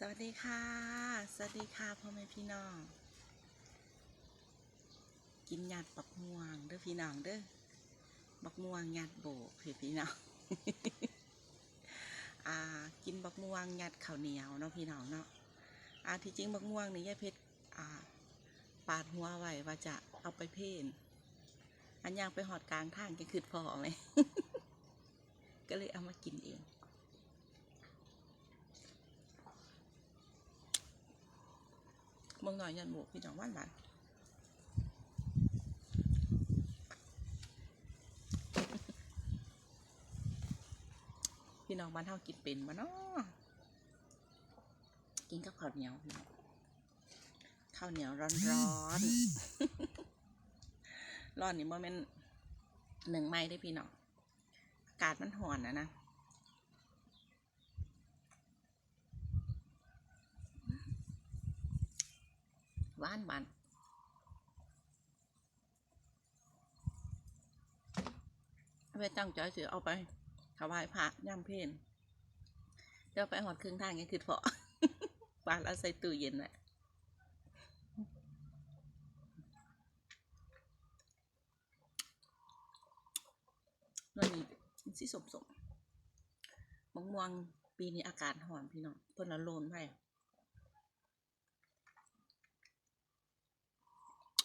สวัสดีค่ะ สวัสดีค่ะพ่อแม่พี่น้อง กินหยาดบักม่วงเด้อพี่น้องเด้อบักม่วงหยาดโบกเพื่อพี่น้องอ่า กินบักม่วงหยาดข้าวเหนียวเนาะพี่น้องเนาะอ่าที่จริงบักม่วงนี่ยายเพชรอ่า ปาดหัวไว้ว่าจะเอาไปเพ่นอันยางไปหอดกลางทางจะคืดพอไหมก็เลยเอามากินเอง มืองหน่อยยันบวกพี่น้องว่านหวานพี่น้องบ้านเฮากินเป็นบ่เนาะกินกับข้าวเหนียวข้าวเหนียวร้อนร้อนร้อนนี่โมเมนหนึ่งไม้ได้พี่น้องอากาศมันห่อนนะนะ หวานหวานเอาไปตั้งใจเสือเอาไปถวายพระย่ำเพนเดี๋ยวไปหอดครึ่งทางยังคือพอปานแล้วใส่ตู้เย็นแหละนั่สีสิสมสมมะม่วงปีนี้อากาศห่อนพี่น้องเพิ่นละโลนไป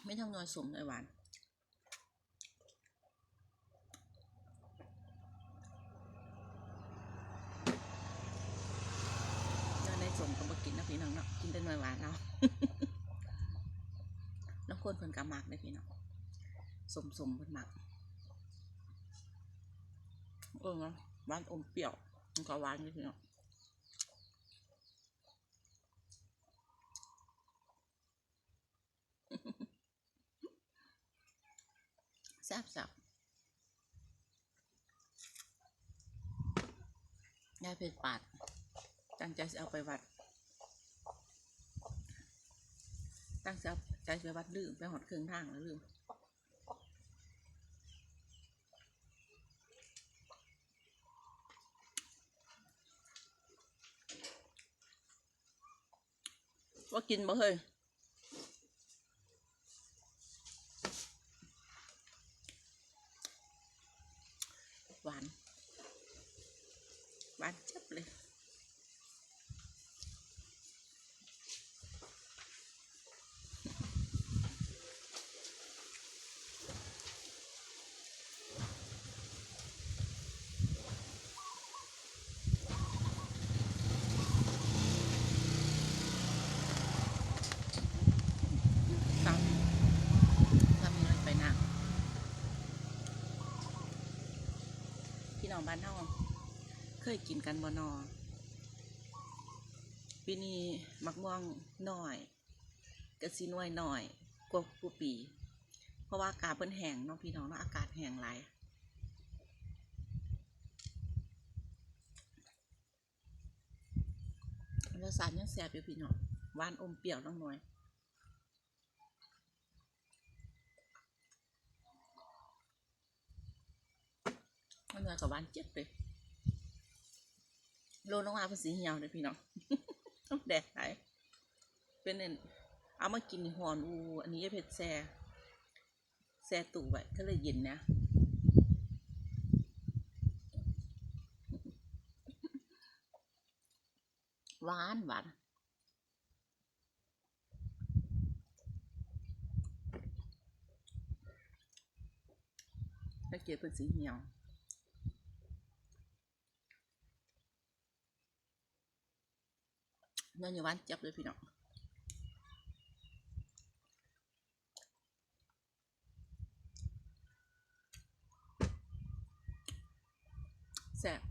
ไม่ต้องนอยสมเลยหวานนอยในสมก็มากินนะพี่น้องเนาะกินแต่น่อยหวานเอาแล้วคนเพิ่นกะมักเลยพี่น้องสมสมเพิ่นมักเออนะหวานอมเปรี้ยวมันก็หวานอยู่พี่น้อง ซ่บสับยายเพชรปาดตั้งใจเอาไปวัด ตั้งใจเอาใจไปวัดลืมไปหอดเครื่องทางแล้วลืมว่ากินบ่เฮ้ย หวาน หวานจับเลย ตามตามมีอะไรไปนะพี่น้ องบ้านเฮาเคยกินกันบ่นอปีนี้มักม่วงหน้อยกะสิหน่วยหน้อยกว่าผู้ปี เพราะว่าอากาศเพิ่นแห้งเนาะพี่น้องเนาะอากาศแห้งหลายรสชาติยังแซ่บอยู่พี่น้องหวานอมเปรี้ยวน้องหน่อย มันมากับหวานเจ็บเลยโลลงมาเป็นสีเหี่ยวเลยพี่น้องแดดหายเป็นเน่นเอามากินหอนอูอันนี้เผ็ดแซ่แซ่ตู่ไว้ก็เลยเย็นนะหวานหวานแล้วเกลือเป็นสีเหี่ยว เนื้ออยู่บ้านจับเลยพี่น้องแซ่บ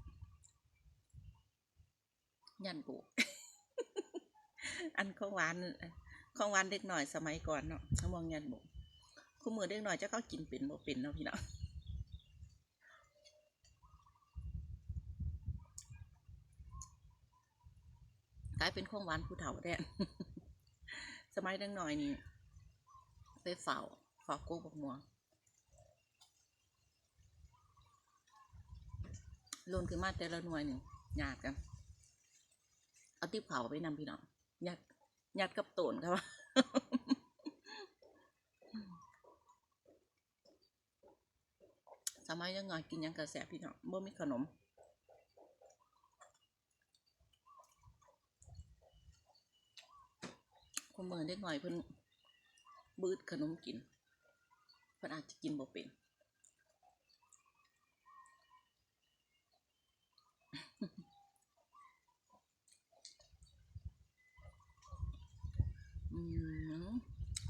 ยันปูอันของหวานของหวานเด็กหน่อยสมัยก่อนเนาะขามองยันบุคู่มือเด็กหน่อยจะเขากินเป็นบ่เป็นเนาะพี่น้อง กลายเป็นของหวานผู้เฒ่าแทนสมัยด็กหน่อยนี่ไปเฝ้าเฝ้าโกกบักม่วลนขึ้นมาแต่ละหน่วยหนึ่งหยาดกัน เอาติบเขาไปนำพี่น้องยัดยัดกับโตนครับสมัยยังงอยกินยังกระแสพี่น้องบ่มีขนม คนเมืองได้หน่อยเพิ่นบืดขนมกินเพิ่นอาจจะกินบ่เป็น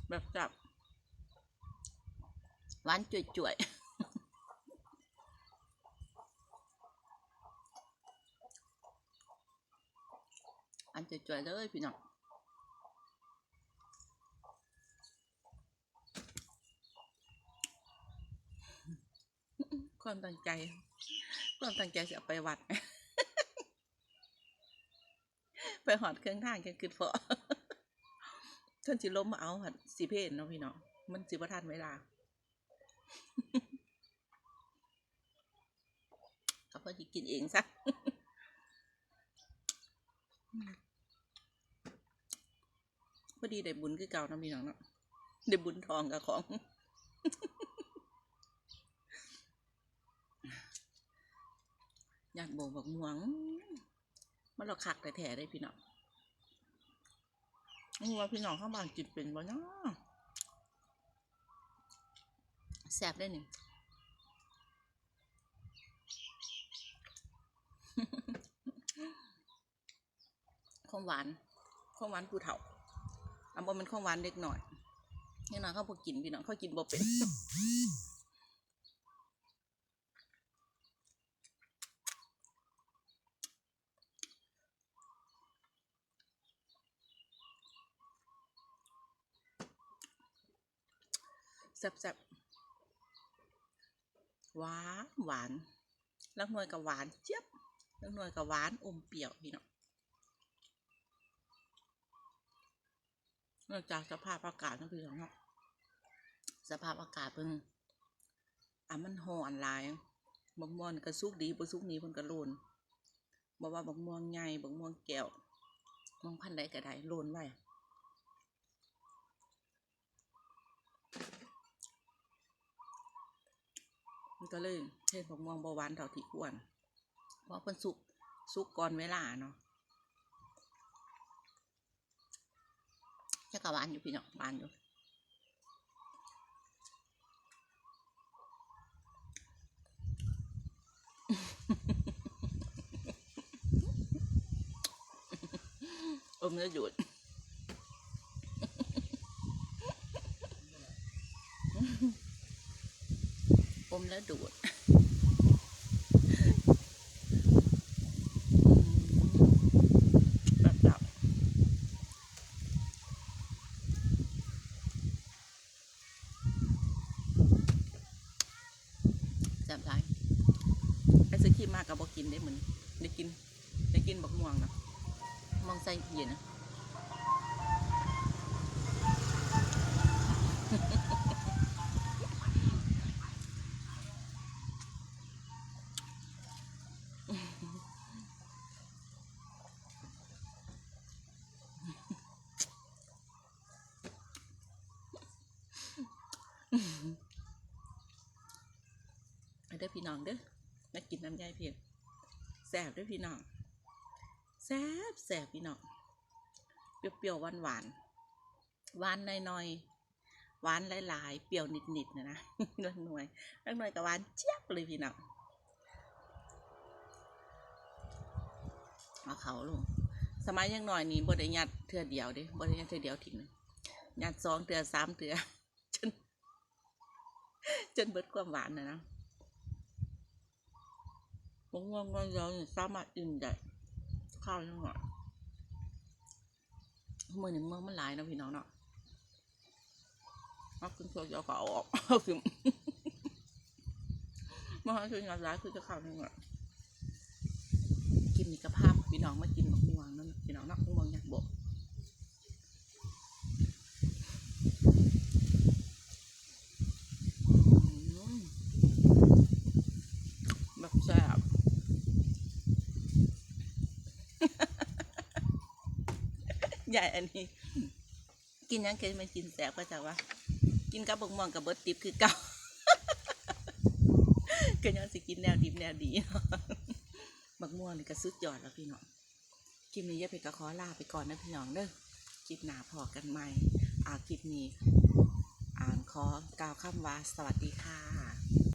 แบบจับหวานจ่วยๆอันจ่วยเลยพี่น้อง ความตั้งใจ ความตั้งใจจะไปวัดไปหอดเครื่องทางกันคือพาะท่านสิล้มมาเอาหัดสีเพศเนาะพี่เนาะมันสิบ่ทันเวลาเขาก็จะกินเองซะพอดีได้บุญคือเก่าเนาะพี่น้องเนาะได้บุญทองกับของ ญาติโบบอกม่วง มันเราคักแต่แท้ได้พี่น้องนี่ว่าพี่น้องข้างบ้านกินเป็นบ่เนาะแซ่บได้หนึ่งของหวานของหวานปูเถาอันบ่เป็นของหวานเล็กหน่อยนี่นะเขาบ่กินพี่น้องเขากินบ่เป็น แซ่บๆหวานหวานแล้วหน่วยกับหวานเจี๊ยบแล้วหน่วยกับหวานอมเปรี้ยวพี่น้องนอกจากสภาพอากาศนะพี่น้องเนาะสภาพอากาศเพิ่งอะมันห่อนลายบักม่วงก็สุกดีบ่สุกนี้เพิ่นก็โลนบ่ว่าบักม่วงใหญ่บักม่วงแก้วม่วงพันธุ์ใดก็ได้โลนไว้ มันก็เลยเห็นผมมองบาหวานเท่าที่ควรเพราะเพิ่นสุกสุกก่อนเวลาเนาะจะกะหวานอยู่พี่เนาะหวานอยู่อมแล้วหยุด อมแล้วดูดแบบดับแซ่บไรไอ้ซื้อขี้มากกับบอกกินได้เหมือนได้กิน ได้กินบักม่วงนะมองใส่เย็นนะ พี่น้องเด้อมากินน้ำยายเพียงแซ่บเด้อพี่น้องแซ่บแซ่บพี่น้องเปรี้ยวๆหวานหวานๆหวานน้อยๆหวานหลายๆเปรี้ยวนิดๆนะนะเล็กน้อยเล็กน้อยกับหวานเจี๊ยบเลยพี่น้องเอาเขาลงสมัยยังหน่อยนี่บ่ได้ยัดเทือเดียวเด้บ่ได้ยัดเทือเดียวทิ้งยัดสองเทือสามเทือจนจนเบิดความหวานนะนะ ผมว่ามันเราเนี่ยสามารถอิ่มได้ข้าวยังหน่อยมือหนึ่งมือมันหลายนะพี่น้องเนาะเอาขึ้นตัวจะเอาก็เอาออกเอาขึ้นมาคืองานร้ายคือจะข้าวยังหน่อยกินมีกระภาพพี่น้องมากินมะม่วงนั่นพี่น้องเนาะมะม่วงอยากบอกอืมแบบแซ่บ ใหญ่อันนี้ กินยังเคยมันกินแสบก็จะว่า กินกับบกม่วงกับเบิดติบคือเก่าก็ยังสิกินแนวดิบแนวดีบักม่วงนี่ก็สุดยอดแล้วพี่น้องคลิปนี้ยาเพชรก็ขอลาไปก่อนนะพี่น้องเด้อคลิปหนาพอกันใหม่อาคลิปนี้อ่านขอกล่าวคำว่าสวัสดีค่ะ